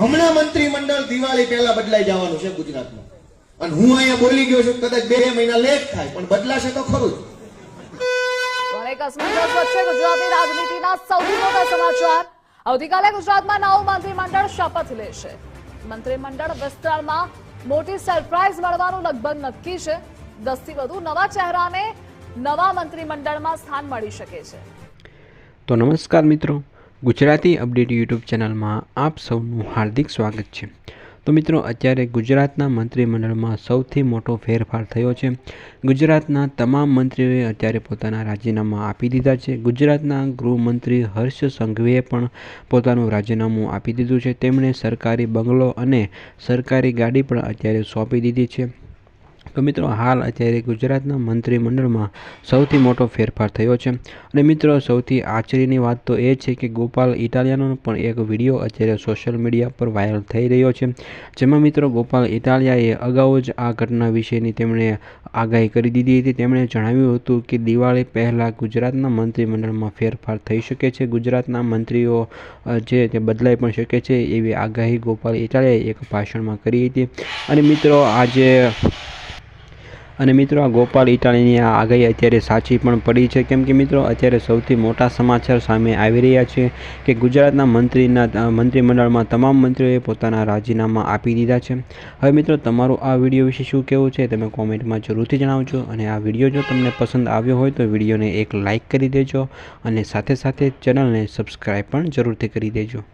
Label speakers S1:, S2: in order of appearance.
S1: હમણાં મંત્રીમંડળ દિવાળી પહેલા બદલાઈ જવાનું છે ગુજરાતમાં. અને હું અહીંયા બોલી ગયો છું કદાચ બે મહિના લેટ થાય પણ બદલાશે તો ખરું જ.
S2: તો અનેક અસમંજસ વચ્ચે ગુજરાતની રાજનીતિના સૌથી મોટા સમાચાર. આવતીકાલે ગુજરાતમાં નવું મંત્રીમંડળ શપથ લેશે. મંત્રીમંડળ વિસ્તારમાં મોટી સરપ્રાઇઝ મળવાનું લગભગ નક્કી છે. દસથી વધુ નવા ચહેરાને નવા મંત્રીમંડળમાં સ્થાન મળી શકે છે.
S3: તો નમસ્કાર મિત્રો. ગુજરાતી અપડેટ યુટ્યુબ ચેનલમાં આપ સૌનું હાર્દિક સ્વાગત છે. તો મિત્રો, અત્યારે ગુજરાતના મંત્રીમંડળમાં સૌથી મોટો ફેરફાર થયો છે. ગુજરાતના તમામ મંત્રીઓએ અત્યારે પોતાના રાજીનામા આપી દીધા છે. ગુજરાતના ગૃહમંત્રી હર્ષ સંઘવીએ પણ પોતાનું રાજીનામું આપી દીધું છે. તેમણે સરકારી બંગલો અને સરકારી ગાડી પણ અત્યારે સોંપી દીધી છે. તો મિત્રો, હાલ અત્યારે ગુજરાતના મંત્રીમંડળમાં સૌથી મોટો ફેરફાર થયો છે. અને મિત્રો, સૌથી આશ્ચર્યની વાત તો એ છે કે ગોપાલ ઇટાલિયાનો પણ એક વીડિયો અત્યારે સોશિયલ મીડિયા પર વાયરલ થઈ રહ્યો છે. જેમાં મિત્રો, ગોપાલ ઇટાલિયાએ અગાઉ જ આ ઘટના વિશેની તેમણે આગાહી કરી દીધી હતી. તેમણે જણાવ્યું હતું કે દિવાળી પહેલાં ગુજરાતના મંત્રીમંડળમાં ફેરફાર થઈ શકે છે. ગુજરાતના મંત્રીઓ જે તે બદલાઈ પણ શકે છે એવી આગાહી ગોપાલ ઇટાલિયાએ એક ભાષણમાં કરી હતી. અને મિત્રો, આજે અને મિત્રો, આ ગોપાલ ઇટાલીની આ આગાહી અત્યારે સાચી પણ પડી છે. કેમ કે મિત્રો, અત્યારે સૌથી મોટા સમાચાર સામે આવી રહ્યા છે કે ગુજરાતના મંત્રીના મંત્રીમંડળમાં તમામ મંત્રીઓએ પોતાના રાજીનામા આપી દીધા છે. હવે મિત્રો, તમારું આ વીડિયો વિશે શું કહેવું છે, તમે કોમેન્ટમાં જરૂરથી જણાવજો. અને આ વીડિયો જો તમને પસંદ આવ્યો હોય, તો વિડીયોને એક લાઇક કરી દેજો અને સાથે સાથે ચેનલને સબસ્ક્રાઈબ પણ જરૂરથી કરી દેજો.